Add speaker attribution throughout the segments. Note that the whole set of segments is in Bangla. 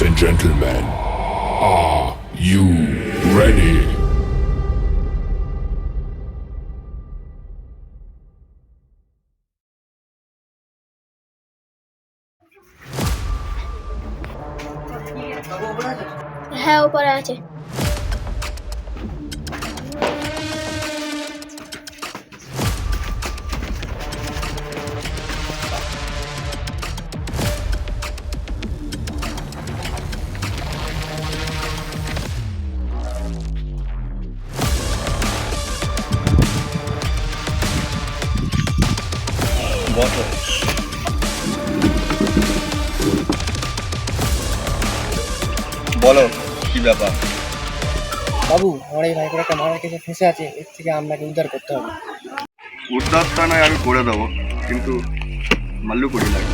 Speaker 1: Ladies and gentlemen, are you ready?
Speaker 2: হ্যাঁ উপরে আছে
Speaker 3: বসো বলো কি ব্যাপার?
Speaker 4: বাবু আমার এই ভাইপোর একটা মারার কেসে ফেসে আছে এর থেকে আপনাকে উদ্ধার করতে হবে।
Speaker 3: উদ্ধারটা নয় আমি করে দেবো কিন্তু মাল্লু করি লাগে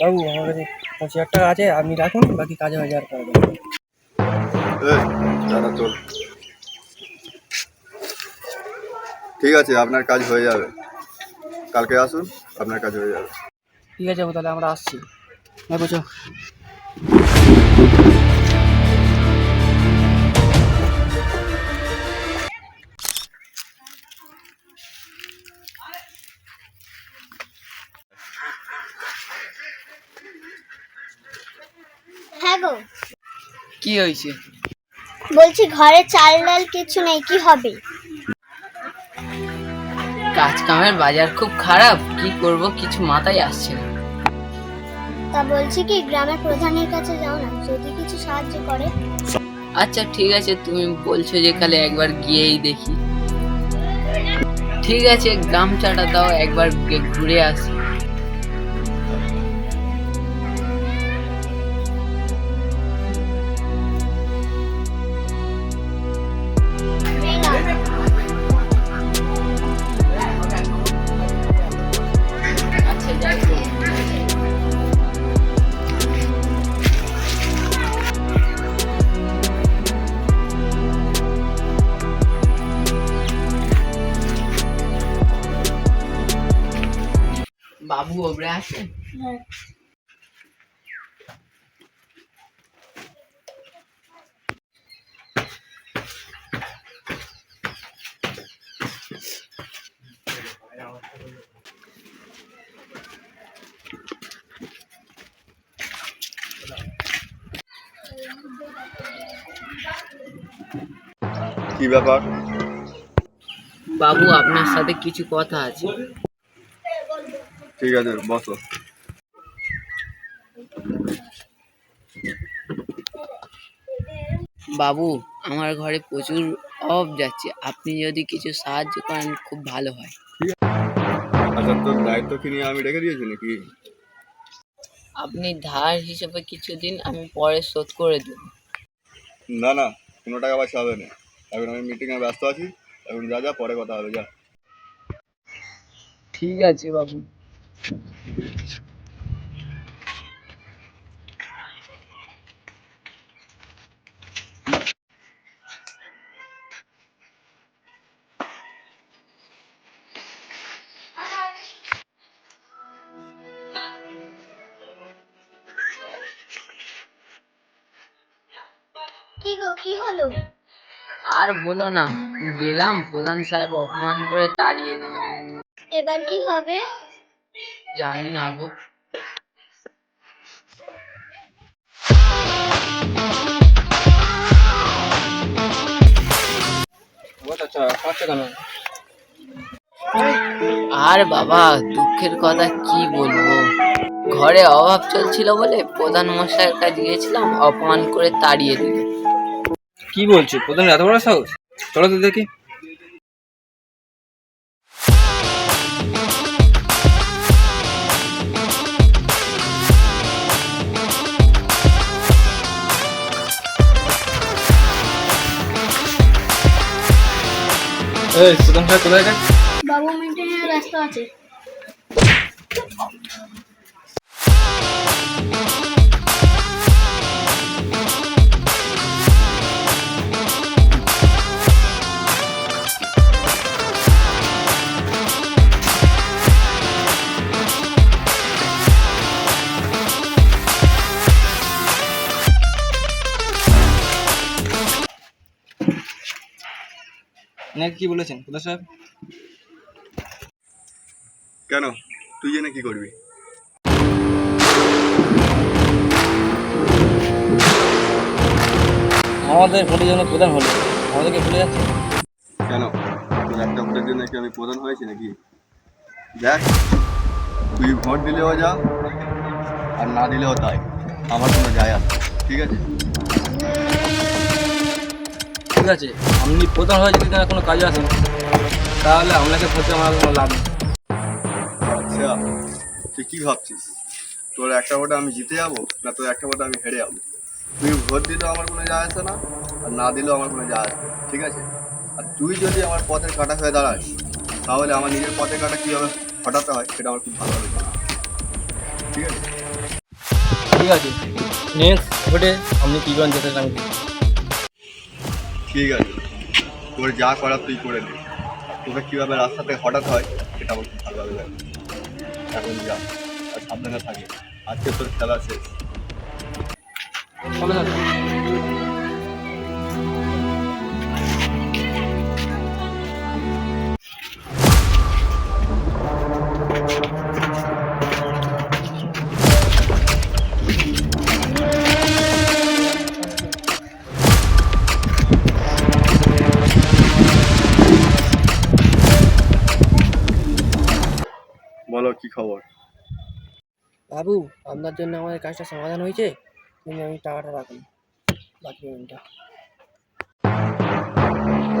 Speaker 4: বাবু আমার কাছে পঁচিশ হাজার টাকা আছে আপনি রাখুন বাকি কাজে আর করে দেবো।
Speaker 3: দাদা চল। ঠিক আছে আপনার কাজ হয়ে যাবে। কালকে আসুন আপনার কাজ হয়ে যাবে।
Speaker 4: ঠিক আছে তাহলে আমরা আসছি। হ্যাঁ বুঝো
Speaker 2: হ্যাঁ গো।
Speaker 4: কি হয়েছে?
Speaker 2: বলছি ঘরে চাল ডাল কিছু নেই কি হবে?
Speaker 5: কাজ কামের বাজার খুব খারাপ কি করব কিছু মাথায় আসছে না।
Speaker 2: তা বলছি কি গ্রামের প্রধানের কাছে যাও না যদি কিছু সাহায্য করে।
Speaker 5: আচ্ছা ঠিক আছে তুমি বলছো যে কালে একবার গিয়েই দেখি। ঠিক আছে গামছাটা দাও একবার ঘুরে আসি। ওপরে আসে
Speaker 2: হ্যাঁ।
Speaker 3: কি ব্যাপার?
Speaker 5: বাবু আপনার সাথে কিছু কথা আছে।
Speaker 3: ঠিক আছে বসো।
Speaker 5: বাবু আমার ঘরে প্রচুর অভাব যাচ্ছে। আপনি যদি কিছু সাহায্য করেন খুব ভালো হয়।
Speaker 3: আচ্ছা তোর দায়িত্ব কি নিয়ে আমি রেখে দিয়েছি নাকি?
Speaker 5: আপনি ধার হিসেবে কিছু দিন আমি পরে শোধ করে দেব।
Speaker 3: না না কোনো টাকা পয়সা হবে না। এখন আমি মিটিংয়ে ব্যস্ত আছি এখন যা যা পরে কথা হবে যা।
Speaker 5: ঠিক আছে বাবু।
Speaker 2: কি গো কি হলো?
Speaker 5: আর বলো না গেলাম প্রধান সাহেব অপমান করে তাড়িয়ে দিল
Speaker 2: এবার কি হবে?
Speaker 5: জানি না গো। আর বাবা দুঃখের কথা কি বলব? ঘরে অভাব চলছিল বলে প্রধান মশাইয়ের কাছে গিয়েছিলাম অপমান করে তাড়িয়ে দিল।
Speaker 4: কি বলছো? প্রধান এত বড় সাহস? চলো তো দেখি। এই সাহেব কোথায়
Speaker 2: বাবু মিটিং ব্যস্ত আছে।
Speaker 4: আপনাকে কি বলেছেন? প্রধান সাহেব?
Speaker 3: কেন? তুই জেনে কি করবি?
Speaker 4: আমাদের ভোটের জন্য প্রধান হলো। আমাদেরকে ভুলে যাচ্ছে?
Speaker 3: কেন? তোর একটা ভোটের জন্য কি আমি প্রধান হয়েছি নাকি? দেখ তুই ভোট দিলেও যা আর না দিলেও তাই। আমার কোনো যায় আসে। ঠিক আছে?
Speaker 4: ঠিক আছে আপনি প্রধান হয়ে যদি কোনো কাজে আসেন তাহলে আপনাকে ভোটে আমার কোনো লাভ নেই।
Speaker 3: আচ্ছা তুই কি ভাবছিস? তোর একটা ভোটে আমি জিতে যাব না তোর একটা ভোটে আমি হেরে যাব? তুই ভোট দিলেও আমার কোনো যায় আসে না আর না দিলেও আমার কোনো যায় আসে ঠিক আছে? আর তুই যদি আমার পথের কাটা হয়ে দাঁড়াস তাহলে আমার নিজের পথের কাটা কীভাবে হটাতে হয় সেটা আমার খুব ভালো জানা। ঠিক আছে?
Speaker 4: ঠিক আছে নেক্সট ভোটে আপনি কী যেতে আমি দেখি।
Speaker 3: ঠিক আছে তোর যা করার তুই করে দে তোকে কীভাবে রাস্তাতে হঠাৎ হয়, সেটা আমার খুব ভালোভাবে লাগে এখন যা, আর সাবধানে থাকে। আজকে তোর খেলা শেষ।
Speaker 4: বাবু আপনার জন্য আমাদের কাজটা সমাধান হয়েছে। তুমি আমি টাকাটা রাখুন। বাকি পেমেন্টটা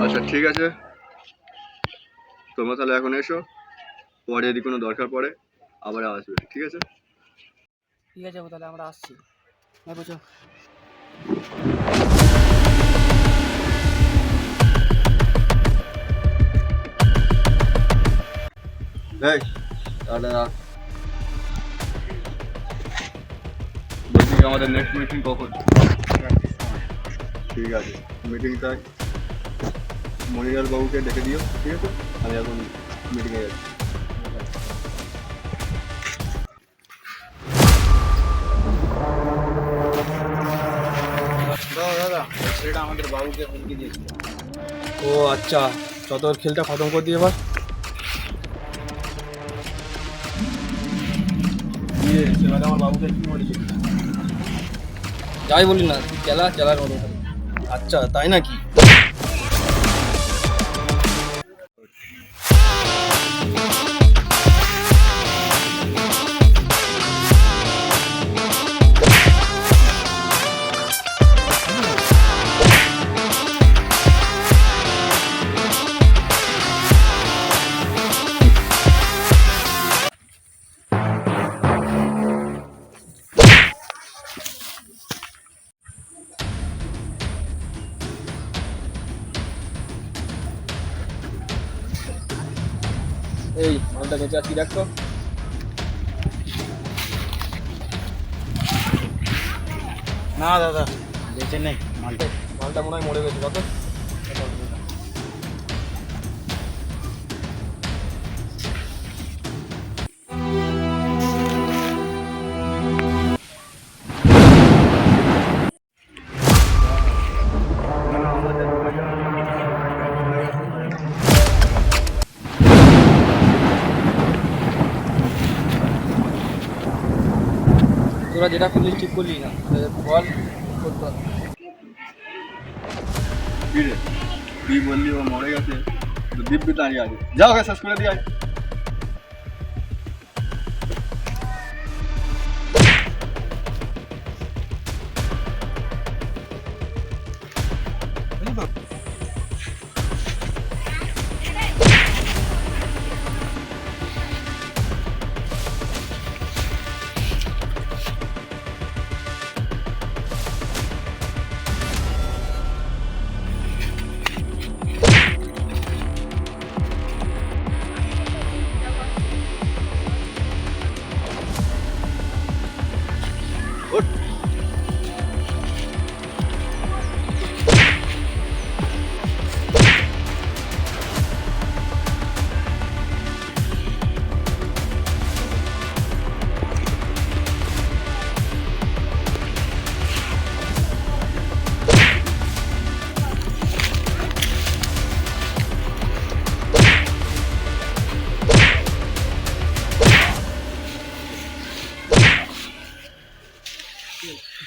Speaker 3: আচ্ছা ঠিক আছে। তোমরা তাহলে এখন এসো। পরে যদি কোনো দরকার পড়ে আবার আসবে ঠিক আছে?
Speaker 4: ঠিক আছে তাহলে আমরা আসছি। হ্যাঁ বুঝো
Speaker 3: এই তাহলে আমাদের নেক্সট মিটিং কখন? ঠিক আছে মিটিংটা মনিলাল বাবুকে ডেকে দিও ঠিক আছে? আমি এখন মিটিংয়ে যাচ্ছি।
Speaker 4: ও আচ্ছা যত খেলটা খতম করে দিয়ে এবার যাই বলি না খেলা খেলার মতো আচ্ছা তাই নাকি? এই মালটা বেঁচে আছি দেখতো না দাদা বেঁচে নেই মালটা। মালটা মনে হয় মরে গেছে কত তোরা যেটা করলি ঠিক করলি না। বল, করতে হবে।
Speaker 3: তুই বললি ও? মরে গেছে। দিব্যি দাঁড়িয়ে আছে। যাও শেষ করে দিয়ে